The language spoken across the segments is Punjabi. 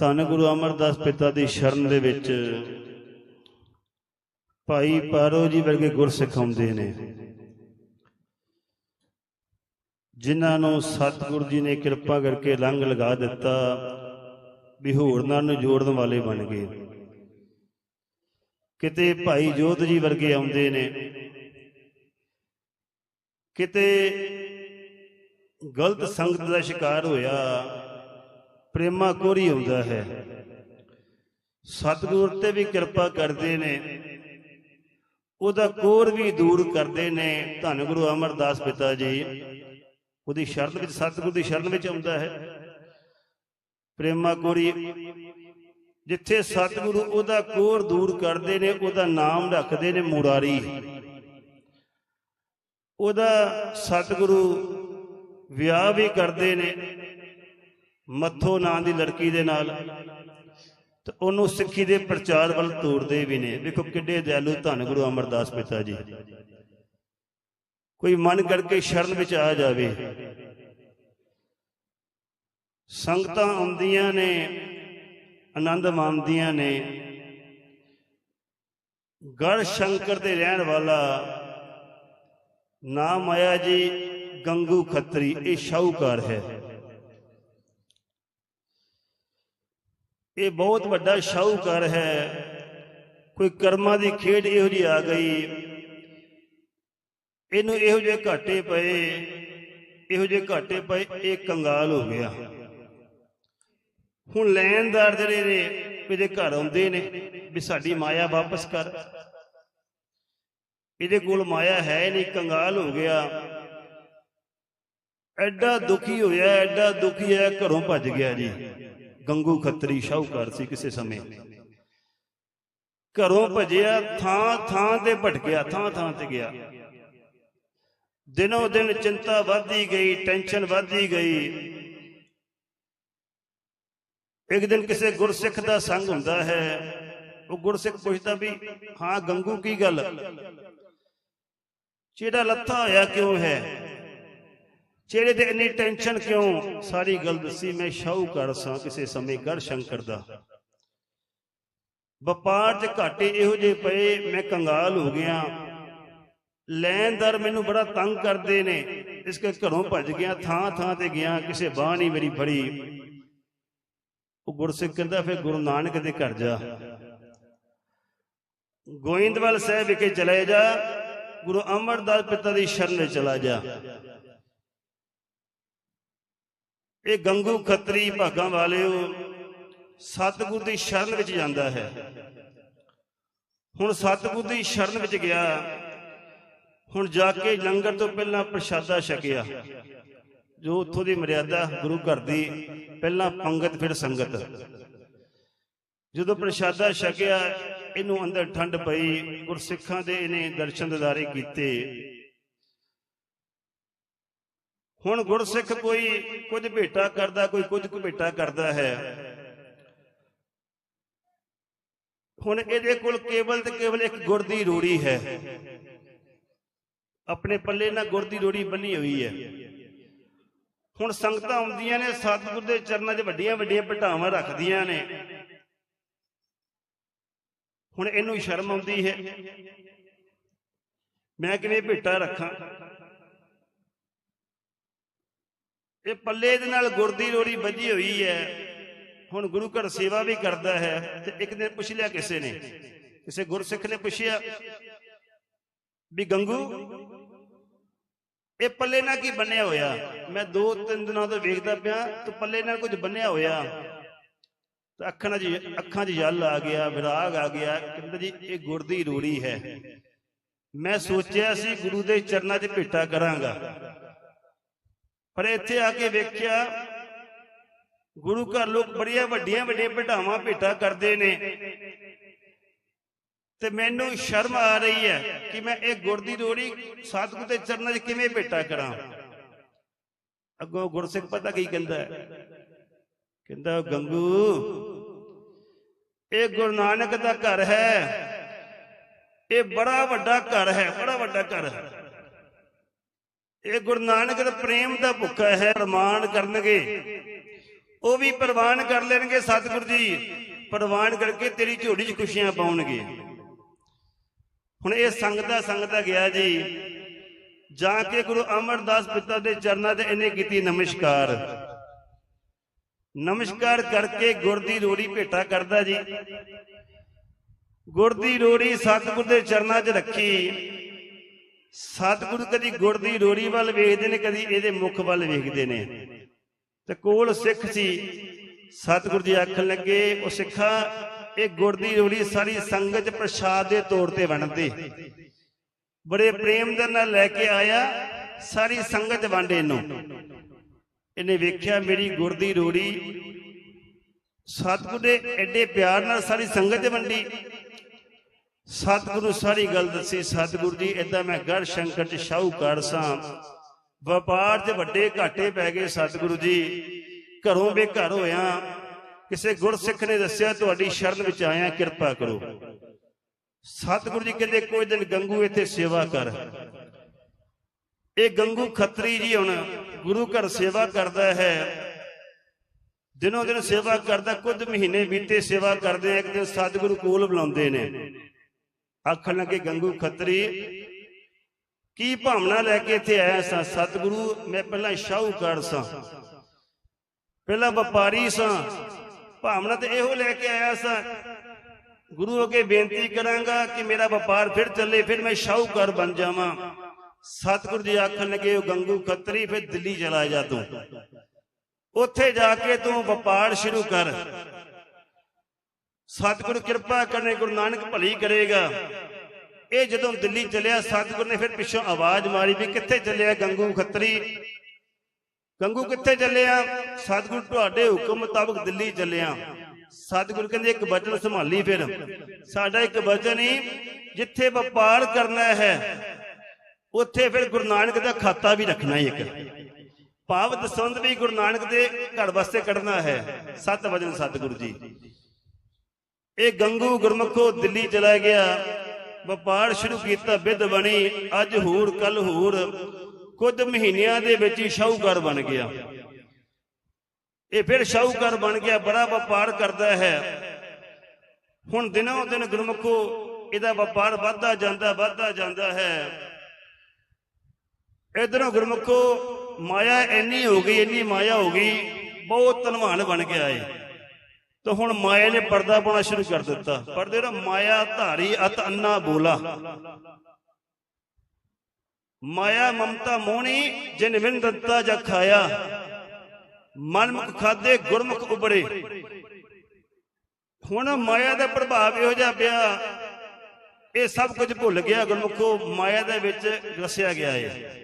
ਧੰਨ ਗੁਰੂ ਅਮਰਦਾਸ ਪਿਤਾ ਦੀ ਸ਼ਰਨ ਦੇ ਵਿੱਚ ਭਾਈ ਪਾਰੋ ਜੀ ਵਰਗੇ ਗੁਰਸਿੱਖ ਆਉਂਦੇ ਨੇ। ਜਿਨ੍ਹਾਂ ਨੂੰ ਸਤਿਗੁਰੂ ਜੀ ਨੇ ਕਿਰਪਾ ਕਰਕੇ ਲੰਘ ਲਗਾ ਦਿੱਤਾ, ਵੀ ਹੋਰਨਾਂ ਨੂੰ ਜੋੜਨ ਵਾਲੇ ਬਣ ਗਏ। ਕਿਤੇ ਭਾਈ ਜੋਧ ਜੀ ਵਰਗੇ ਆਉਂਦੇ ਨੇ, ਕਿਤੇ ਗਲਤ ਸੰਗਤ ਦਾ ਸ਼ਿਕਾਰ ਹੋਇਆ ਪ੍ਰੇਮਾ ਕੋਰੀ ਆਉਂਦਾ ਹੈ। ਸਤਿਗੁਰ ਤੇ ਵੀ ਕਿਰਪਾ ਕਰਦੇ ਨੇ। ਉਹਦਾ ਕੋਰ ਵੀ ਦੂਰ ਕਰਦੇ ਨੇ। ਧੰਨ ਗੁਰੂ ਅਮਰਦਾਸ ਪਿਤਾ ਜੀ। ਉਹਦੀ ਸ਼ਰਨ ਵਿੱਚ, ਸਤਿਗੁਰ ਦੀ ਸ਼ਰਨ ਵਿੱਚ ਆਉਂਦਾ ਹੈ। ਪ੍ਰੇਮਾ ਕੋਰੀ, ਜਿੱਥੇ ਸਤਿਗੁਰੂ ਉਹਦਾ ਕੋਰ ਦੂਰ ਕਰਦੇ ਨੇ, ਉਹਦਾ ਨਾਮ ਰੱਖਦੇ ਨੇ ਮੁਰਾਰੀ। ਉਹਦਾ ਸਤਿਗੁਰੂ ਵਿਆਹ ਵੀ ਕਰਦੇ ਨੇ। ਮੱਥੋ ਨਾਂ ਦੀ ਲੜਕੀ ਦੇ ਨਾਲ। ਤੇ ਉਹਨੂੰ ਸਿੱਖੀ ਦੇ ਪ੍ਰਚਾਰ ਵੱਲ ਤੋਰਦੇ ਵੀ ਨੇ। ਵੇਖੋ ਕਿੱਡੇ ਦਿਆਲੂ ਧੰਨ ਗੁਰੂ ਅਮਰਦਾਸ ਪਿਤਾ ਜੀ। ਕੋਈ ਮਨ ਕਰਕੇ ਸ਼ਰਨ ਵਿੱਚ ਆ ਜਾਵੇ। ਸੰਗਤਾਂ ਆਉਂਦੀਆਂ ਨੇ, ਆਨੰਦ ਮਾਣਦੀਆਂ ਨੇ। ਗੜ ਸ਼ੰਕਰ ਦੇ ਰਹਿਣ ਵਾਲਾ ਨਾਮ ਆਇਆ ਜੀ, ਗੰਗੂ ਖੱਤਰੀ। ਇਹ ਸ਼ਾਹੂਕਾਰ ਹੈ। ਇਹ ਬਹੁਤ ਵੱਡਾ ਸ਼ਾਹੂਕਾਰ ਹੈ। ਕੋਈ ਕਰਮਾਂ ਦੀ ਖੇਡ ਇਹੋ ਜੀ ਆ ਗਈ। ਇਹਨੂੰ ਇਹੋ ਜਿਹੇ ਘਾਟੇ ਪਏ, ਇਹੋ ਜਿਹੇ ਘਾਟੇ ਪਏ, ਇਹ ਕੰਗਾਲ ਹੋ ਗਿਆ। ਹੁਣ ਲੈਣਦਾਰ ਜਿਹੜੇ ਨੇ ਇਹਦੇ ਘਰ ਆਉਂਦੇ ਨੇ, ਵੀ ਸਾਡੀ ਮਾਇਆ ਵਾਪਸ ਕਰ। ਇਹਦੇ ਕੋਲ ਮਾਇਆ ਹੈ ਨਹੀਂ, ਕੰਗਾਲ ਹੋ ਗਿਆ। ਐਡਾ ਦੁਖੀ ਹੋਇਆ, ਐਡਾ ਦੁਖੀ ਹੈ ਘਰੋਂ ਭੱਜ ਗਿਆ ਜੀ। ਗੰਗੂ ਖੱਤਰੀ ਸ਼ਾਹੂਕਾਰ ਸੀ ਕਿਸੇ ਸਮੇਂ। ਘਰੋਂ ਭਜਿਆ, ਥਾਂ ਥਾਂ ਤੇ ਭਟਕਿਆ, ਥਾਂ ਥਾਂ ਤੇ ਗਿਆ। ਦਿਨੋਂ ਦਿਨ ਚਿੰਤਾ ਵੱਧਦੀ ਗਈ, ਟੈਨਸ਼ਨ ਵੱਧਦੀ ਗਈ। ਇੱਕ ਦਿਨ ਕਿਸੇ ਗੁਰਸਿੱਖ ਦਾ ਸੰਗ ਹੁੰਦਾ ਹੈ। ਉਹ ਗੁਰਸਿੱਖ ਪੁੱਛਦਾ ਵੀ, ਹਾਂ, ਗੰਗੂ, ਕੀ ਗੱਲ? ਜਿਹੜਾ ਲੱਥਾ ਹੋਇਆ ਕਿਉਂ ਹੈ? ਚਿਹਰੇ ਤੇ ਇੰਨੀ ਟੈਨਸ਼ਨ ਕਿਉਂ? ਸਾਰੀ ਗੱਲ ਦੱਸੀ, ਮੈਂ ਸ਼ਾਹੂਕਾਰ ਸਾਂ ਕਿਸੇ ਸਮੇਂ ਗੜ ਸ਼ੰਕਰ ਦਾ। ਵਪਾਰ 'ਚ ਘਾਟੇ ਇਹੋ ਜਿਹੇ ਪਏ, ਮੈਂ ਕੰਗਾਲ ਹੋ ਗਿਆ। ਲੈਣਦਾਰ ਮੈਨੂੰ ਬੜਾ ਤੰਗ ਕਰਦੇ ਨੇ। ਇਸ ਕਰਕੇ ਘਰੋਂ ਭੱਜ ਗਿਆ, ਥਾਂ ਥਾਂ ਤੇ ਗਿਆ, ਕਿਸੇ ਬਾਹ ਨਹੀਂ ਮੇਰੀ ਫੜੀ। ਉਹ ਗੁਰਸਿੱਖ ਕਹਿੰਦਾ, ਫਿਰ ਗੁਰੂ ਨਾਨਕ ਦੇ ਘਰ ਜਾ। ਗੋਇੰਦਵਾਲ ਸਾਹਿਬ ਵਿਖੇ ਚਲੇ ਜਾ। ਗੁਰੂ ਅਮਰਦਾਸ ਪਿਤਾ ਦੀ ਸ਼ਰਨ ਵਿੱਚ ਚਲਾ ਜਾ। ਇਹ ਗੰਗੂ ਖੱਤਰੀ ਭਾਗਾਂ ਵਾਲਿਓ, ਸਤਿਗੁਰ ਦੀ ਸ਼ਰਨ ਵਿੱਚ ਜਾਂਦਾ ਹੈ। ਹੁਣ ਸਤਿਗੁਰ ਦੀ ਸ਼ਰਨ ਵਿੱਚ ਗਿਆ, ਹੁਣ ਜਾ ਕੇ ਲੰਗਰ ਤੋਂ ਪਹਿਲਾਂ ਪ੍ਰਸ਼ਾਦਾ ਛਕਿਆ। ਜੋ ਉੱਥੋਂ ਦੀ ਮਰਿਆਦਾ ਗੁਰੂ ਘਰ ਦੀ, ਪਹਿਲਾਂ ਪੰਗਤ, ਫਿਰ ਸੰਗਤ। ਜਦੋਂ ਪ੍ਰਸ਼ਾਦਾ ਛਕਿਆ, ਇਹਨੂੰ ਅੰਦਰ ਠੰਡ ਪਈ, ਗੁਰਸਿੱਖਾਂ ਦੇ ਇਹਨੇ ਦਰਸ਼ਨ ਦਿਦਾਰੇ ਕੀਤੇ। ਹੁਣ ਗੁਰਸਿੱਖ ਕੋਈ ਕੁਝ ਭੇਟਾ ਕਰਦਾ, ਕੋਈ ਕੁਝ ਕੁ ਭੇਟਾ ਕਰਦਾ ਹੈ। ਹੁਣ ਇਹਦੇ ਕੋਲ ਕੇਵਲ ਤੇ ਕੇਵਲ ਇੱਕ ਗੁਰ ਦੀ ਰੋੜੀ ਹੈ। ਆਪਣੇ ਪੱਲੇ ਨਾਲ ਗੁਰ ਦੀ ਰੋੜੀ ਬੰਨੀ ਹੋਈ ਹੈ। ਹੁਣ ਸੰਗਤਾਂ ਆਉਂਦੀਆਂ ਨੇ, ਸਤਿਗੁਰ ਦੇ ਚਰਨਾਂ 'ਚ ਵੱਡੀਆਂ ਵੱਡੀਆਂ ਭਟਾਵਾਂ ਰੱਖਦੀਆਂ ਨੇ। ਹੁਣ ਇਹਨੂੰ ਸ਼ਰਮ ਆਉਂਦੀ ਹੈ। ਮੈਂ ਕਿਵੇਂ ਭੇਟਾ ਰੱਖਾਂ? ਇਹ ਪੱਲੇ ਦੇ ਨਾਲ ਗੁੜ ਦੀ ਰੋੜੀ ਬੱਝੀ ਹੋਈ ਹੈ। ਹੁਣ ਗੁਰੂ ਘਰ ਸੇਵਾ ਵੀ ਕਰਦਾ ਹੈ ਤੇ ਇੱਕ ਦਿਨ ਪੁੱਛ ਲਿਆ ਕਿਸੇ ਨੇ। ਕਿਸੇ ਗੁਰਸਿੱਖ ਨੇ ਪੁੱਛਿਆ ਵੀ ਗੰਗੂ, ਇਹ ਪੱਲੇ ਨਾਲ ਕੀ ਬੰਨਿਆ ਹੋਇਆ? ਮੈਂ ਦੋ ਤਿੰਨ ਦਿਨਾਂ ਤੋਂ ਵੇਖਦਾ ਪਿਆ, ਤੇ ਪੱਲੇ ਨਾਲ ਕੁਝ ਬੰਨਿਆ ਹੋਇਆ। ਤੇ ਅੱਖਾਂ 'ਚ ਅੱਖਾਂ 'ਚ ਜਲ ਆ ਗਿਆ, ਵਿਰਾਗ ਆ ਗਿਆ। ਕਹਿੰਦਾ ਜੀ, ਇਹ ਗੁਰ ਦੀ ਰੋੜੀ ਹੈ। ਮੈਂ ਸੋਚਿਆ ਸੀ ਗੁਰੂ ਦੇ ਚਰਨਾਂ 'ਚ ਭੇਟਾ ਕਰਾਂਗਾ। ਪਰ ਇੱਥੇ ਆ ਕੇ ਵੇਖਿਆ, ਗੁਰੂ ਘਰ ਲੋਕ ਬੜੀਆਂ ਵੱਡੀਆਂ ਵੱਡੀਆਂ ਭਟਾਵਾਂ ਭੇਟਾ ਕਰਦੇ ਨੇ। ਤੇ ਮੈਨੂੰ ਸ਼ਰਮ ਆ ਰਹੀ ਹੈ ਕਿ ਮੈਂ ਇਹ ਗੁਰ ਦੀ ਰੋੜੀ ਸਤਿਗੁਰ ਦੇ ਚਰਨਾਂ 'ਚ ਕਿਵੇਂ ਭੇਟਾ ਕਰਾਂ? ਅੱਗੋਂ ਗੁਰਸਿੱਖ ਪਤਾ ਕੀ ਕਹਿੰਦਾ ਕਹਿੰਦਾ, ਗੰਗੂ, ਇਹ ਗੁਰੂ ਨਾਨਕ ਦਾ ਘਰ ਹੈ। ਇਹ ਬੜਾ ਵੱਡਾ ਘਰ ਹੈ, ਬੜਾ ਵੱਡਾ ਘਰ ਹੈ। ਇਹ ਗੁਰੂ ਨਾਨਕ ਦੇ ਪ੍ਰੇਮ ਦਾ ਭੁੱਖਾ ਹੈ ਰਮਾਨ ਕਰਨਗੇ। ਉਹ ਵੀ ਪ੍ਰਵਾਨ ਕਰ ਲੈਣਗੇ ਸਤਿਗੁਰੂ ਜੀ। ਪ੍ਰਵਾਨ ਕਰਕੇ ਤੇਰੀ ਝੋਲੀ 'ਚ ਖੁਸ਼ੀਆਂ ਪਾਉਣਗੇ। ਹੁਣ ਇਹ ਸੰਗਦਾ ਸੰਗਦਾ ਗਿਆ ਜੀ। ਜਾ ਕੇ ਗੁਰੂ ਅਮਰਦਾਸ ਪਿਤਾ ਦੇ ਚਰਨਾਂ ਤੇ ਇਹਨੇ ਕੀਤੀ ਨਮਸਕਾਰ। ਨਮਸਕਾਰ ਕਰਕੇ ਗੁਰ ਦੀ ਰੋੜੀ ਭੇਟਾ ਕਰਦਾ ਜੀ। ਗੁਰ ਦੀ ਰੋੜੀ ਸਤਿਗੁਰ ਦੇ ਚਰਨਾਂ 'ਚ ਰੱਖੀ। ਸਤਿਗੁਰੂ ਕਦੀ ਗੁਰ ਦੀ ਰੋੜੀ ਵੱਲ ਵੇਖਦੇ ਨੇ, ਕਦੀ ਇਹਦੇ ਮੁਖ ਵੱਲ ਵੇਖਦੇ ਨੇ। ਤੇ ਕੋਲ ਸਿੱਖ ਸੀ, ਸਤਿਗੁਰੂ ਜੀ ਆਖਣ ਲੱਗੇ, ਉਹ ਸਿੱਖਾ, ਇਹ ਗੁਰ ਦੀ ਰੋੜੀ ਸਾਰੀ ਸੰਗਤ ਪ੍ਰਸ਼ਾਦ ਦੇ ਤੌਰ ਤੇ ਵੰਡਦੇ। ਬੜੇ ਪ੍ਰੇਮ ਦੇ ਨਾਲ ਲੈ ਕੇ ਆਇਆ, ਸਾਰੀ ਸੰਗਤ ਵੰਡੇ ਇਹਨੂੰ। ਇਹਨੇ ਵੇਖਿਆ ਮੇਰੀ ਗੁਰ ਦੀ ਰੋੜੀ, ਸਤਿਗੁਰ ਦੇ ਐਡੇ ਪਿਆਰ ਨਾਲ ਸਾਰੀ ਸੰਗਤ ਵੰਡੀ। ਸਤਿਗੁਰੂ ਸਾਰੀ ਗੱਲ ਦੱਸੀ, ਸਤਿਗੁਰੂ ਜੀ, ਏਦਾਂ ਮੈਂ ਗੜ ਸ਼ੰਕਰ 'ਚ ਸ਼ਾਹੂਕਾਰ ਸਾਂ। ਵਪਾਰ 'ਚ ਵੱਡੇ ਘਾਟੇ ਪੈ ਗਏ ਸਤਿਗੁਰੂ ਜੀ। ਘਰੋਂ ਬੇਘਰ ਹੋਇਆ, ਕਿਸੇ ਗੁਰਸਿੱਖ ਨੇ ਦੱਸਿਆ, ਤੁਹਾਡੀ ਸ਼ਰਨ ਵਿੱਚ ਆਇਆ, ਕਿਰਪਾ ਕਰੋ। ਸਤਿਗੁਰੂ ਜੀ ਕਹਿੰਦੇ, ਕੋਈ ਦਿਨ ਗੰਗੂ ਇੱਥੇ ਸੇਵਾ ਕਰ। ਇਹ ਗੰਗੂ ਖੱਤਰੀ ਜੀ ਹੁਣ ਗੁਰੂ ਘਰ ਸੇਵਾ ਕਰਦਾ ਹੈ। ਦਿਨੋਂ ਦਿਨ ਸੇਵਾ ਕਰਦਾ, ਕੁਝ ਮਹੀਨੇ ਬੀਤੇ ਸੇਵਾ ਕਰਦੇ ਇੱਕ ਦਿਨ ਸਤਿਗੁਰੂ ਕੋਲ ਬੁਲਾਉਂਦੇ ਨੇ। ਆਖਣ ਲੱਗੇ, ਗੰਗੂ ਖੱਤਰੀ, ਕੀ ਭਾਵਨਾ ਲੈ ਕੇ ਇੱਥੇ ਆਇਆ ਸਾਂ? ਸਤਿਗੁਰੂ, ਮੈਂ ਪਹਿਲਾਂ ਸ਼ਾਹੂਕਾਰ ਸਾਂ। ਪਹਿਲਾਂ ਵਪਾਰੀ ਸਾਂ। ਭਾਵਨਾ ਤੇ ਇਹੋ ਲੈ ਕੇ ਆਇਆ ਸਾਂ। ਗੁਰੂ ਅੱਗੇ ਬੇਨਤੀ ਕਰਾਂਗਾ ਕਿ ਮੇਰਾ ਵਪਾਰ ਫਿਰ ਚੱਲੇ, ਫਿਰ ਮੈਂ ਸ਼ਾਹੂਕਾਰ ਬਣ ਜਾਵਾਂ। ਸਤਿਗੁਰੂ ਜੀ ਆਖਣ ਲੱਗੇ, ਉਹ ਗੰਗੂ ਖੱਤਰੀ, ਫਿਰ ਦਿੱਲੀ ਚਲਾ ਜਾ ਤੂੰ। ਉੱਥੇ ਜਾ ਕੇ ਤੂੰ ਵਪਾਰ ਸ਼ੁਰੂ ਕਰ। ਸਤਿਗੁਰੂ ਕਿਰਪਾ ਕਰਨੇ ਗੁਰੂ ਨਾਨਕ ਭਲੀ ਕਰੇਗਾ। ਇਹ ਜਦੋਂ ਦਿੱਲੀ ਚੱਲਿਆ, ਸਤਿਗੁਰ ਨੇ ਫਿਰ ਪਿੱਛੋਂ ਆਵਾਜ਼ ਮਾਰੀ ਵੀ ਕਿੱਥੇ ਚੱਲਿਆ ਗੰਗੂ ਖੱਤਰੀ? ਗੰਗੂ ਕਿੱਥੇ ਚੱਲਿਆ? ਸਤਿਗੁਰ ਤੁਹਾਡੇ ਹੁਕਮ ਮੁਤਾਬਕ ਦਿੱਲੀ ਚੱਲਿਆ। ਸਤਿਗੁਰ ਕਹਿੰਦੇ, ਇੱਕ ਵਚਨ ਸੰਭਾਲੀ ਫਿਰ। ਸਾਡਾ ਇੱਕ ਵਚਨ ਹੀ ਜਿੱਥੇ ਵਪਾਰ ਕਰਨਾ ਹੈ, ਉੱਥੇ ਫਿਰ ਗੁਰੂ ਨਾਨਕ ਦਾ ਖਾਤਾ ਵੀ ਰੱਖਣਾ ਹੀ ਇੱਕ। ਭਾਵ ਦਸਵੰਦ ਵੀ ਗੁਰੂ ਨਾਨਕ ਦੇ ਘਰ ਵਾਸਤੇ ਕੱਢਣਾ ਹੈ। ਸਤ ਵਜਨ ਸਤਿਗੁਰੂ ਜੀ। ਇਹ ਗੰਗੂ ਗੁਰਮਖੋ ਦਿੱਲੀ ਚਲਾ ਗਿਆ। ਵਪਾਰ ਸ਼ੁਰੂ ਕੀਤਾ ਵਿਦ ਬਣੀ, ਅੱਜ ਹੂਰ ਕੱਲ ਹੂਰ। ਕੁਝ ਮਹੀਨਿਆਂ ਦੇ ਵਿੱਚ ਹੀ ਸ਼ਾਹੂਕਾਰ ਬਣ ਗਿਆ। ਇਹ ਫਿਰ ਸ਼ਾਹੂਕਾਰ ਬਣ ਗਿਆ, ਬੜਾ ਵਪਾਰ ਕਰਦਾ ਹੈ। ਹੁਣ ਦਿਨੋਂ ਦਿਨ ਗੁਰਮਖੋ ਇਹਦਾ ਵਪਾਰ ਵੱਧਦਾ ਜਾਂਦਾ ਵੱਧਦਾ ਜਾਂਦਾ ਹੈ। ਇਧਰੋਂ ਗੁਰਮਖੋ, ਮਾਇਆ ਇੰਨੀ ਹੋ ਗਈ, ਇੰਨੀ ਮਾਇਆ ਹੋ ਗਈ, ਬਹੁਤ ਧਨਵਾਨ ਬਣ ਗਿਆ ਏ ਤਾਂ ਹੁਣ ਮਾਇਆ ਨੇ ਪਰਦਾ ਪਾਉਣਾ ਸ਼ੁਰੂ ਕਰ ਦਿੱਤਾ। ਪਰਦੇ ਦਾ ਮਾਇਆ ਧਾਰੀ ਅਤ ਅੰਨਾ ਬੋਲਾ। ਮਾਇਆ ਮਮਤਾ ਮੋਹਣੀ ਜਿਨ ਵਿਨ ਦਿੱਤਾ ਜਾ ਖਾਇਆ, ਮਨਮੁਖ ਖਾਦੇ ਗੁਰਮੁਖ ਉਬਰੇ। ਹੁਣ ਮਾਇਆ ਦਾ ਪ੍ਰਭਾਵ ਇਹੋ ਜਿਹਾ ਪਿਆ, ਇਹ ਸਭ ਕੁਝ ਭੁੱਲ ਗਿਆ ਗੁਰਮੁਖੋ, ਮਾਇਆ ਦੇ ਵਿੱਚ ਰਸਿਆ ਗਿਆ ਹੈ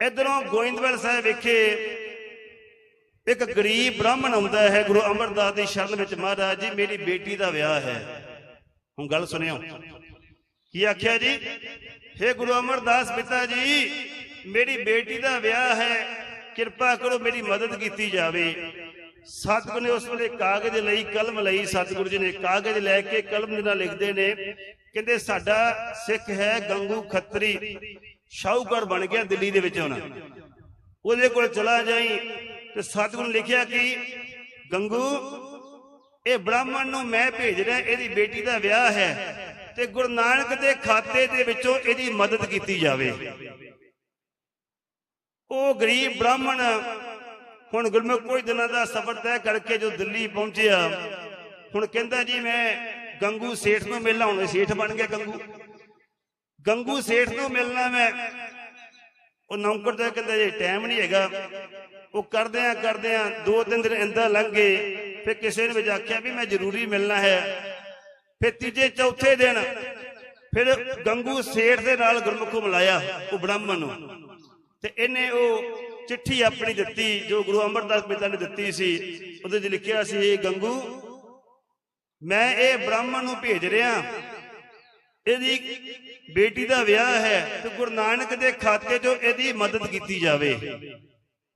ਇਧਰੋਂ ਗੋਇੰਦਵਾਲ ਸਾਹਿਬ ਵਿਖੇ ਇੱਕ ਗਰੀਬ ਬ੍ਰਾਹਮਣ ਆਉਂਦਾ ਹੈ, ਗੁਰੂ ਅਮਰਦਾਸ ਦੀ ਸ਼ਰਨ ਵਿੱਚ, ਮਹਾਰਾਜ ਜੀ, ਮੇਰੀ ਬੇਟੀ ਦਾ ਵਿਆਹ ਹੈ। ਹੁਣ ਗੱਲ ਸੁਣਿਓ। ਕੀ ਆਖਿਆ ਜੀ? ਹੇ ਗੁਰੂ ਅਮਰਦਾਸ ਪਿਤਾ ਜੀ, ਮੇਰੀ ਬੇਟੀ ਦਾ ਵਿਆਹ ਹੈ। ਕਿਰਪਾ ਕਰੋ ਮੇਰੀ ਮਦਦ ਕੀਤੀ ਜਾਵੇ। ਸਤਿਗੁਰ ਨੇ ਉਸ ਵੇਲੇ ਕਾਗਜ਼ ਲਈ, ਕਲਮ ਲਈ, ਸਤਿਗੁਰੂ ਜੀ ਨੇ ਕਾਗਜ਼ ਲੈ ਕੇ ਕਲਮ ਦੇ ਨਾਲ ਲਿਖਦੇ ਨੇ, ਕਹਿੰਦੇ ਸਾਡਾ ਸਿੱਖ ਹੈ ਗੰਗੂ ਖੱਤਰੀ। ਸ਼ਾਹੂਕਾਰ ਬਣ ਗਿਆ ਦਿੱਲੀ ਦੇ ਵਿੱਚ ਹੁਣ। ਉਹਦੇ ਕੋਲ ਚਲਾ ਜਾਈ। ਤੇ ਸਤਿਗੁਰੂ ਨੇ ਲਿਖਿਆ ਕਿ ਗੰਗੂ, ਇਹ ਬ੍ਰਾਹਮਣ ਨੂੰ ਮੈਂ ਭੇਜ ਰਿਹਾ, ਇਹਦੀ ਬੇਟੀ ਦਾ ਵਿਆਹ ਹੈ ਤੇ ਗੁਰੂ ਨਾਨਕ ਦੇ ਖਾਤੇ ਦੇ ਵਿੱਚੋਂ ਇਹਦੀ ਮਦਦ ਕੀਤੀ ਜਾਵੇ। ਉਹ ਗਰੀਬ ਬ੍ਰਾਹਮਣ ਹੁਣ ਗੁਰਮੁਖ ਕੋਈ ਦਿਨਾਂ ਦਾ ਸਫ਼ਰ ਤੈਅ ਕਰਕੇ ਜੋ ਦਿੱਲੀ ਪਹੁੰਚਿਆ, ਹੁਣ ਕਹਿੰਦਾ ਜੀ ਮੈਂ ਗੰਗੂ ਸੇਠ ਨੂੰ ਮਿਲਣਾ, ਹੁਣ ਸੇਠ ਬਣ ਗਿਆ ਗੰਗੂ। ਗੰਗੂ ਸੇਠ ਨੂੰ ਮਿਲਣਾ ਮੈਂ, ਉਹ ਨੌਕਰ ਦਾ ਕਹਿੰਦਾ ਜੀ ਟਾਈਮ ਨਹੀਂ ਹੈਗਾ। ਉਹ ਕਰਦਿਆਂ ਕਰਦਿਆਂ ਦੋ ਤਿੰਨ ਦਿਨ ਇੰਦਾ ਲੰਘ ਗਏ, ਫਿਰ ਕਿਸੇ ਨੇ ਵਿੱਚ ਆਖਿਆ ਵੀ ਮੈਂ ਜ਼ਰੂਰੀ ਮਿਲਣਾ ਹੈ। ਫਿਰ ਤੀਜੇ, ਚੌਥੇ ਦਿਨ ਫਿਰ ਗੰਗੂ ਸੇਠ ਦੇ ਨਾਲ ਗੁਰਮੁਖ ਮਿਲਾਇਆ ਉਹ ਬ੍ਰਾਹਮਣ ਨੂੰ। ਤੇ ਇਹਨੇ ਉਹ ਚਿੱਠੀ ਆਪਣੀ ਦਿੱਤੀ, ਜੋ ਗੁਰੂ ਅਮਰਦਾਸ ਪਿਤਾ ਨੇ ਦਿੱਤੀ ਸੀ, ਉਹਦੇ 'ਚ ਲਿਖਿਆ ਸੀ ਇਹ ਗੰਗੂ, ਮੈਂ ਇਹ ਬ੍ਰਾਹਮਣ ਨੂੰ ਭੇਜ ਰਿਹਾ। ਇਹਦੀ ਬੇਟੀ ਦਾ ਵਿਆਹ ਹੈ ਤੇ ਗੁਰੂ ਨਾਨਕ ਦੇ ਖਾਤੇ 'ਚੋਂ ਇਹਦੀ ਮਦਦ ਕੀਤੀ ਜਾਵੇ।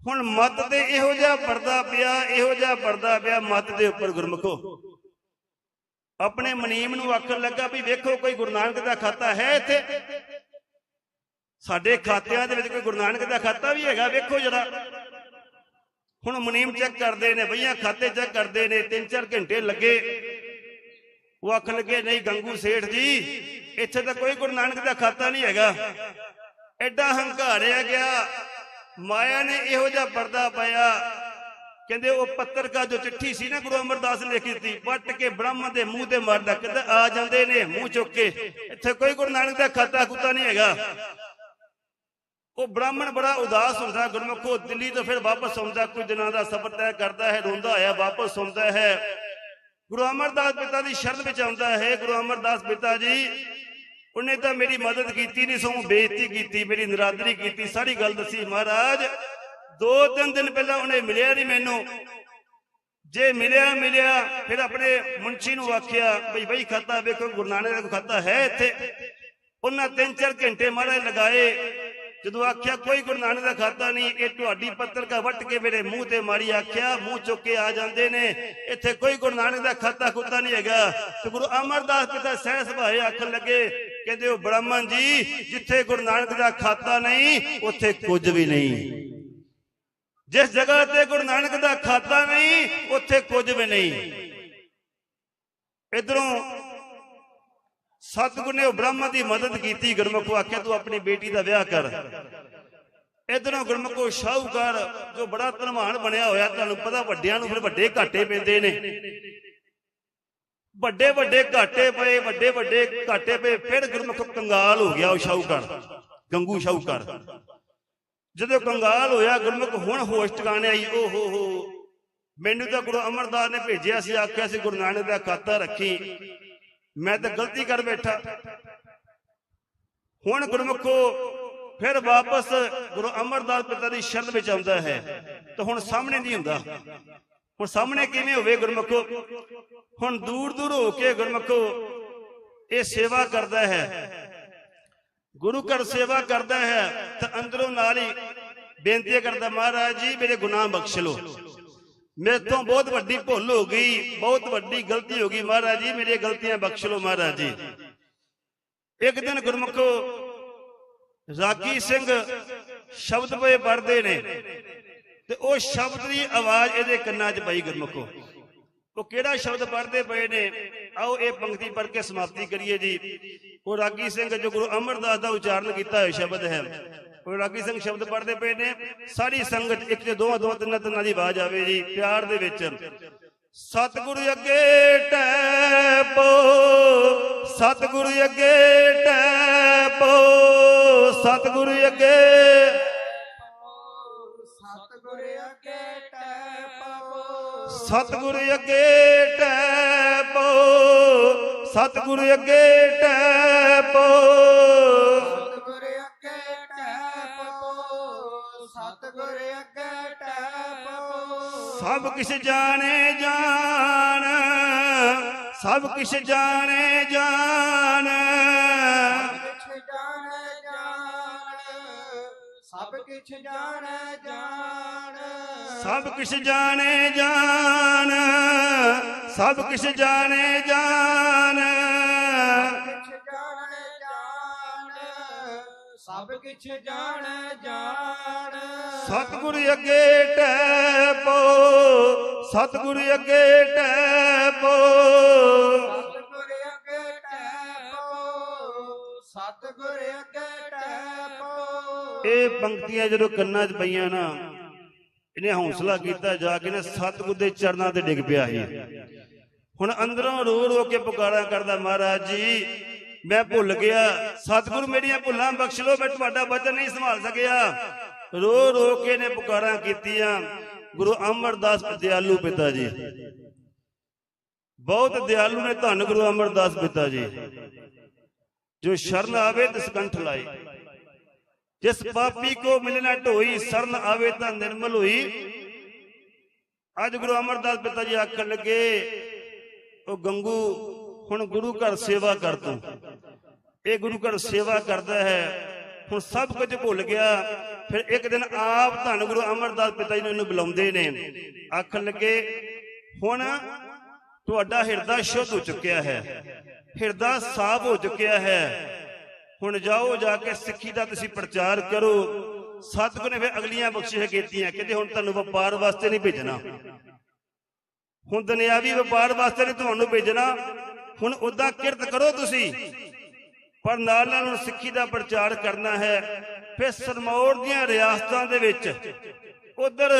ਹੁਣ ਮਤ ਤੇ ਇਹੋ ਜਿਹਾ ਪਰਦਾ ਪਿਆ, ਇਹੋ ਜਿਹਾ ਪਰਦਾ ਪਿਆ, ਮਤ ਦੇ ਉੱਪਰ ਗੁਰਮਖੋ। ਆਪਣੇ ਮਨੀਮ ਨੂੰ ਆਖਣ ਲੱਗਾ ਵੀ ਵੇਖੋ, ਕੋਈ ਗੁਰੂ ਨਾਨਕ ਦਾ ਖਾਤਾ ਹੈ ਇੱਥੇ? ਸਾਡੇ ਖਾਤਿਆਂ ਦੇ ਵਿੱਚ ਕੋਈ ਗੁਰੂ ਨਾਨਕ ਦਾ ਖਾਤਾ ਵੀ ਹੈਗਾ, ਵੇਖੋ ਜਰਾ। ਹੁਣ ਮੁਨੀਮ ਚੈੱਕ ਕਰਦੇ ਨੇ, ਬਈਆਂ ਖਾਤੇ ਚੈੱਕ ਕਰਦੇ ਨੇ 3-4 ਘੰਟੇ ਲੱਗੇ। ਉਹ ਆਖਣ ਲੱਗੇ, ਨਹੀਂ ਗੰਗੂ ਸੇਠ ਜੀ, ਇੱਥੇ ਤਾਂ ਕੋਈ ਗੁਰੂ ਨਾਨਕ ਦਾ ਖਾਤਾ ਨਹੀਂ ਹੈਗਾ। ਐਡਾ ਹੰਕਾਰਿਆ ਗਿਆ। ਮਾਇਆ ਨੇ ਇਹੋ ਜਿਹਾ ਪਰਦਾ ਪਾਇਆ। ਕਹਿੰਦੇ ਉਹ ਪੱਤਰਕਾਰ ਜੋ ਚਿੱਠੀ ਸੀ ਨਾ ਗੁਰੂ ਅਮਰਦਾਸ ਨੇ ਲਿਖੀ ਸੀ, ਵੱਟ ਕੇ ਬ੍ਰਾਹਮਣ ਦੇ ਮੂੰਹ ਤੇ ਮਾਰਦਾ, ਕਹਿੰਦਾ ਆ ਜਾਂਦੇ ਨੇ ਮੂੰਹ ਚੁੱਕ ਕੇ। ਇੱਥੇ ਕੋਈ ਗੁਰੂ ਨਾਨਕ ਦਾ ਖਾਤਾ ਖੁੱਤਾ ਨਹੀਂ ਹੈਗਾ। ਉਹ ਬ੍ਰਾਹਮਣ ਬੜਾ ਉਦਾਸ ਹੁੰਦਾ, ਗੁਰਮੁਖੋ ਦਿੱਲੀ ਤੋਂ ਫਿਰ ਵਾਪਸ ਆਉਂਦਾ, ਕੁਝ ਦਿਨਾਂ ਦਾ ਸਫ਼ਰ ਤੈਅ ਕਰਦਾ ਹੈ, ਰੋਂਦਾ ਹੋਇਆ ਵਾਪਸ ਆਉਂਦਾ ਹੈ। ਗੁਰੂ ਅਮਰਦਾਸ ਪਿਤਾ ਦੀ ਸ਼ਰਨ ਵਿੱਚ ਆਉਂਦਾ ਹੈ। ਗੁਰੂ ਅਮਰਦਾਸ ਪਿਤਾ ਜੀ ਉਹਨੇ ਤਾਂ ਮੇਰੀ ਮਦਦ ਕੀਤੀ ਨਹੀਂ, ਸਗੋਂ ਬੇਇੱਜ਼ਤੀ ਕੀਤੀ, ਮੇਰੀ ਨਿਰਾਦਰੀ ਕੀਤੀ, ਸਾਰੀ ਗੱਲ ਦੱਸੀ ਮਹਾਰਾਜ। ਦੋ ਤਿੰਨ ਦਿਨ ਪਹਿਲਾਂ ਉਹਨੇ ਮਿਲਿਆ ਨਹੀਂ ਮੈਨੂੰ। ਜੇ ਮਿਲਿਆ ਮਿਲਿਆ, ਫਿਰ ਆਪਣੇ ਮੁੰਸ਼ੀ ਨੂੰ ਆਖਿਆ, ਬਈ ਬਈ ਖਾਤਾ ਵੇਖੋ, ਗੁਰੂ ਨਾਨਕ ਦਾ ਖਾਤਾ ਹੈ ਇੱਥੇ। ਉਹਨਾਂ ਤਿੰਨ ਚਾਰ ਘੰਟੇ ਮਹਾਰਾਜ ਲਗਾਏ। ਜਦੋਂ ਆਖਿਆ, ਕੋਈ ਗੁਰੂ ਨਾਨਕ ਦਾ ਖਾਤਾ ਨਹੀਂ, ਇਹ ਤੁਹਾਡੀ ਪੱਤਰਕਾ ਵੱਟ ਕੇ ਮੇਰੇ ਮੂੰਹ ਤੇ ਮਾਰੀ ਆਖਿਆ, ਮੂੰਹ ਚੁੱਕ ਕੇ ਆ ਜਾਂਦੇ ਨੇ। ਇੱਥੇ ਕੋਈ ਗੁਰੂ ਨਾਨਕ ਦਾ ਖਾਤਾ ਖੁੱਤਾ ਨਹੀਂ ਹੈਗਾ। ਤੇ ਗੁਰੂ ਅਮਰਦਾਸ ਪਿਤਾ ਸਹਿ ਸੁਭਾਏ ਆਖਣ ਲੱਗੇ ਕਹਿੰਦੇ ਉਹ ਬ੍ਰਾਹਮਣ ਜੀ, ਜਿੱਥੇ ਗੁਰੂ ਨਾਨਕ ਦਾ ਖਾਤਾ ਨਹੀਂ, ਉੱਥੇ ਕੁਝ ਵੀ ਨਹੀਂ। ਜਿਸ ਜਗ੍ਹਾ ਤੇ ਗੁਰੂ ਨਾਨਕ ਦਾ ਖਾਤਾ ਨਹੀਂ, ਉੱਥੇ ਕੁਝ ਵੀ ਨਹੀਂ। ਇਧਰੋਂ ਸਤਿਗੁਰ ਨੇ ਉਹ ਬ੍ਰਾਹਮਣ ਦੀ ਮਦਦ ਕੀਤੀ, ਗੁਰਮੁਖੋ ਆਖਿਆ, ਤੂੰ ਆਪਣੀ ਬੇਟੀ ਦਾ ਵਿਆਹ ਕਰ। ਇਧਰੋਂ ਗੁਰਮੁਖੋ ਸ਼ਾਹੂਕਾਰ, ਜੋ ਬੜਾ ਧਨਵਾਨ ਬਣਿਆ ਹੋਇਆ, ਤੁਹਾਨੂੰ ਪਤਾ ਵੱਡਿਆਂ ਨੂੰ ਫਿਰ ਵੱਡੇ ਘਾਟੇ ਪੈਂਦੇ ਨੇ। ਵੱਡੇ ਵੱਡੇ ਘਾਟੇ ਪਏ, ਵੱਡੇ ਵੱਡੇ ਘਾਟੇ ਪਏ, ਫਿਰ ਗੁਰਮੁਖ ਕੰਗਾਲ ਹੋ ਗਿਆ ਉਹ ਸ਼ਾਹੂਕਾਰ, ਗੰਗੂ ਸ਼ਾਹੂਕਾਰ। ਜਦੋਂ ਕੰਗਾਲ ਹੋਇਆ, ਗੁਰਮੁਖ ਹੁਣ ਹੋਸ਼ ਟਿਕਾਣੇ ਆਈ, ਓ ਹੋ ਹੋ। ਮੈਨੂੰ ਤਾਂ ਗੁਰੂ ਅਮਰਦਾਸ ਨੇ ਭੇਜਿਆ ਸੀ, ਆਖਿਆ ਸੀ, ਗੁਰੂ ਨਾਨਕ ਦਾ ਖਾਤਾ ਰੱਖੀ। ਮੈਂ ਤਾਂ ਗਲਤੀ ਕਰ ਬੈਠਾ। ਹੁਣ ਗੁਰਮੁਖੋ ਫਿਰ ਵਾਪਸ ਗੁਰੂ ਅਮਰਦਾਸ ਪਿਤਾ ਦੀ ਸ਼ਰਨ ਵਿੱਚ ਆਉਂਦਾ ਹੈ। ਤਾਂ ਹੁਣ ਸਾਹਮਣੇ ਨਹੀਂ ਹੁੰਦਾ। ਹੁਣ ਸਾਹਮਣੇ ਕਿਵੇਂ ਹੋਵੇ ਗੁਰਮੁਖੋ? ਹੁਣ ਦੂਰ ਦੂਰ ਹੋ ਕੇ ਗੁਰਮੁਖੋ, ਇਹ ਸੇਵਾ ਕਰਦਾ ਹੈ। ਗੁਰੂ ਘਰ ਸੇਵਾ ਕਰਦਾ ਹੈ ਤਾਂ ਅੰਦਰੋਂ ਨਾਲ ਹੀ ਬੇਨਤੀ ਕਰਦਾ, ਮਹਾਰਾਜ ਜੀ, ਮੇਰੇ ਗੁਨਾਹ ਬਖਸ਼ ਲਓ। ਮੇਰੇ ਤੋਂ ਬਹੁਤ ਵੱਡੀ ਭੁੱਲ ਹੋ ਗਈ, ਬਹੁਤ ਵੱਡੀ ਗਲਤੀ ਹੋ ਗਈ, ਮਹਾਰਾਜ ਜੀ, ਮੇਰੀਆਂ ਗਲਤੀਆਂ ਬਖਸ਼ ਲਓ, ਮਹਾਰਾਜ ਜੀ। ਇੱਕ ਦਿਨ ਗੁਰਮੁਖੋ, ਰਾਗੀ ਸਿੰਘ ਸ਼ਬਦ ਪਏ ਪੜਦੇ ਨੇ ਤੇ ਉਹ ਸ਼ਬਦ ਦੀ ਆਵਾਜ਼ ਇਹਦੇ ਕੰਨਾਂ 'ਚ ਪਈ ਗੁਰਮੁਖੋ। ਉਹ ਕਿਹੜਾ ਸ਼ਬਦ ਪੜ੍ਹਦੇ ਪਏ ਨੇ? ਆਓ ਇਹ ਪੰਕਤੀ ਪੜ੍ਹ ਕੇ ਸਮਾਪਤੀ ਕਰੀਏ ਜੀ। ਉਹ ਰਾਗੀ ਸਿੰਘ ਜੋ ਗੁਰੂ ਅਮਰਦਾਸ ਦਾ ਉਚਾਰਨ ਕੀਤਾ ਹੋਇਆ ਸ਼ਬਦ ਹੈ। ਉਹ ਰਾਗੀ ਸਿੰਘ ਸ਼ਬਦ ਪੜ੍ਹਦੇ ਪਏ ਨੇ। ਸਾਰੀ ਸੰਗਤ ਇੱਕ ਤੇ ਦੋਵਾਂ ਦੋ ਤਿੰਨਾਂ ਤਿੰਨਾਂ ਦੀ ਆਵਾਜ਼ ਆਵੇ ਜੀ, ਪਿਆਰ ਦੇ ਵਿੱਚ। ਸਤਿਗੁਰੂ ਅੱਗੇ ਟੈਪੋ, ਸਤਿਗੁਰੂ ਅੱਗੇ ਟੈਪੋ, ਸਤਿਗੁਰੂ ਅੱਗੇ ਸਤਿਗੁਰੂ ਅੱਗੇ ਟੈਪੋ ਸਤਿਗੁਰੂ ਅੱਗੇ ਟੈਪੋ। ਸਤਿਗੁਰ ਅੱਗੇ ਟੈ ਸਤਿਗੁਰ ਅੱਗੇ ਟੈ ਸਭ ਕਿਛ ਜਾਣੇ ਜਾਣ। ਸਭ ਕਿਛ ਜਾਣੇ ਜਾਣ ਸਭ ਕਿਛ ਜਾਣੈ ਜਾਣ। ਸਭ ਕਿਛ ਜਾਣੈ ਜਾਣ ਸਭ ਕਿਛ ਜਾਣੇ ਜਾਣ। ਸਭ ਕਿਛ ਜਾਣੈ ਜਾਣ। ਸਤਿਗੁਰੂ ਅੱਗੇ ਟੈਪੋ ਸਤਿਗੁਰੂ ਅੱਗੇ ਟੈਪੋ। ਸਤਿਗੁਰ ਅੱਗੇ ਟੈ ਪਾਵੋ ਸਤਿਗੁਰ ਅੱਗੇ ਟੈ ਪਾਵੋ ਇਹ ਪੰਕਤੀਆਂ ਜਦੋਂ ਕੰਨਾਂ 'ਚ ਪਈਆਂ ਨਾ ਇਹਨੇ ਹੌਸਲਾ ਕੀਤਾ, ਜਾ ਕੇ ਨਾ ਸਤਿਗੁਰ ਦੇ ਚਰਨਾਂ ਤੇ ਡਿੱਗ ਪਿਆ ਸੀ। ਹੁਣ ਅੰਦਰੋਂ ਰੋ ਰੋ ਕੇ ਪੁਕਾਰਾ ਕਰਦਾ, ਮਹਾਰਾਜ ਜੀ, ਮੈਂ ਭੁੱਲ ਗਿਆ। ਸਤਿਗੁਰ ਮੇਰੀਆਂ ਭੁੱਲਾਂ ਬਖਸ਼ ਲਓ, ਮੈਂ ਤੁਹਾਡਾ ਬਚਨ ਨਹੀਂ ਸੰਭਾਲ ਸਕਿਆ। ਰੋ ਰੋ ਕੇ ਨੇ ਪੁਕਾਰਾਂ ਕੀਤੀਆਂ। ਗੁਰੂ ਅਮਰਦਾਸ ਦਿਆਲੂ ਪਿਤਾ ਜੀ। ਬਹੁਤ ਦਿਆਲੂ ਨੇ ਧੰਨ ਗੁਰੂ ਅਮਰਦਾਸ ਪਿਤਾ ਜੀ। ਜੋ ਸ਼ਰਨ ਆਵੇ ਤਿਸ ਕੰਠ ਲਾਏ। ਜਿਸ ਪਾਪੀ ਕੋ ਮਿਲਣਾ ਢੋਈ ਸਰਨ ਆਵੇ ਤਾਂ ਨਿਰਮਲ ਹੋਈ। ਅੱਜ ਗੁਰੂ ਅਮਰਦਾਸ ਪਿਤਾ ਜੀ ਆਖਣ ਲੱਗੇ ਉਹ ਗੰਗੂ ਹੁਣ ਗੁਰੂ ਘਰ ਸੇਵਾ ਕਰ ਤੂੰ। ਇਹ ਗੁਰੂ ਘਰ ਸੇਵਾ ਕਰਦਾ ਹੈ। ਹੁਣ ਸਭ ਕੁਝ ਭੁੱਲ ਗਿਆ। ਫਿਰ ਇੱਕ ਦਿਨ ਆਪ ਧੰਨ ਗੁਰੂ ਅਮਰਦਾਸ ਪਿਤਾ ਜੀ ਨੂੰ ਇਹਨੂੰ ਬੁਲਾਉਂਦੇ ਨੇ। ਆਖਣ ਲੱਗੇ ਹੁਣ ਤੁਹਾਡਾ ਹਿਰਦਾ ਸ਼ੁੱਧ ਹੋ ਚੁੱਕਿਆ ਹੈ। ਹਿਰਦਾ ਸਾਫ਼ ਹੋ ਚੁੱਕਿਆ ਹੈ। ਹੁਣ ਜਾਓ, ਜਾ ਕੇ ਸਿੱਖੀ ਦਾ ਤੁਸੀਂ ਪ੍ਰਚਾਰ ਕਰੋ। ਸਤਿਗੁਰ ਨੇ ਫਿਰ ਅਗਲੀਆਂ ਬਖਸ਼ਿਸ਼ਾਂ ਕੀਤੀਆਂ, ਕਹਿੰਦੇ ਹੁਣ ਤੁਹਾਨੂੰ ਵਪਾਰ ਵਾਸਤੇ ਨਹੀਂ ਭੇਜਣਾ। ਹੁਣ ਦੁਨਿਆਵੀ ਵਪਾਰ ਵਾਸਤੇ ਨਹੀਂ ਤੁਹਾਨੂੰ ਭੇਜਣਾ। ਹੁਣ ਉਦਾਂ ਕਿਰਤ ਕਰੋ ਤੁਸੀਂ। ਪਰ ਨਾਲ ਨਾਲ ਹੁਣ ਸਿੱਖੀ ਦਾ ਪ੍ਰਚਾਰ ਕਰਨਾ ਹੈ। ਫਿਰ ਸਰਮੌਰ ਦੀਆਂ ਰਿਆਸਤਾਂ ਦੇ ਵਿੱਚ ਉਧਰ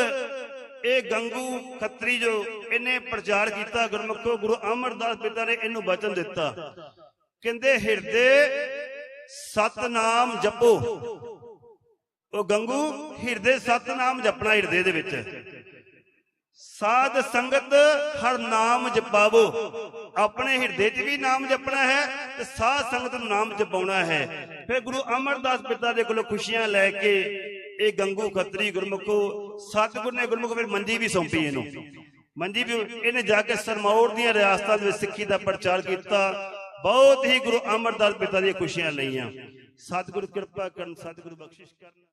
ਇਹ ਗੰਗੂ ਖੱਤਰੀ ਜੋ ਇਹਨੇ ਪ੍ਰਚਾਰ ਕੀਤਾ, ਗੁਰਮੁਖੋ ਗੁਰੂ ਅਮਰਦਾਸ ਪਿਤਾ ਨੇ ਇਹਨੂੰ ਬਚਨ ਦਿੱਤਾ। ਕਹਿੰਦੇ ਹਿਰਦੇ ਸਤਨਾਮ ਜਪੋ। ਉਹ ਗੰਗੂ, ਹਿਰਦੇ ਸਤਨਾਮ ਜਪਣਾ ਹਿਰਦੇ ਦੇ ਵਿੱਚ। ਸਾਧ ਸੰਗਤ ਹਰ ਨਾਮ ਜਪਾਵੋ। ਆਪਣੇ ਹਿਰਦੇ 'ਚ ਵੀ ਨਾਮ ਜਪਣਾ ਹੈ ਤੇ ਸਾਧ ਸੰਗਤ ਨੂੰ ਨਾਮ ਜਪਾਉਣਾ ਹੈ। ਫਿਰ ਗੁਰੂ ਅਮਰਦਾਸ ਪਿਤਾ ਦੇ ਕੋਲੋਂ ਖੁਸ਼ੀਆਂ ਲੈ ਕੇ ਇਹ ਗੰਗੂ ਖੱਤਰੀ ਗੁਰਮੁਖੋ, ਸਤਿਗੁਰ ਨੇ ਗੁਰਮੁਖ ਫਿਰ ਮੰਜੀ ਵੀ ਸੌਂਪੀ ਇਹਨੂੰ। ਮੰਜੀ ਵੀ ਇਹਨੇ ਜਾ ਕੇ ਸਰਮੌਰ ਦੀਆਂ ਰਿਆਸਤਾਂ ਦੇ ਵਿੱਚ ਸਿੱਖੀ ਦਾ ਪ੍ਰਚਾਰ ਕੀਤਾ। ਬਹੁਤ ਹੀ ਗੁਰੂ ਅਮਰਦਾਸ ਪਿਤਾ ਦੀਆਂ ਖੁਸ਼ੀਆਂ ਲਈਆਂ। ਸਤਿਗੁਰੂ ਕਿਰਪਾ ਕਰਨ ਸਤਿਗੁਰੂ ਬਖਸ਼ਿਸ਼ ਕਰਨ।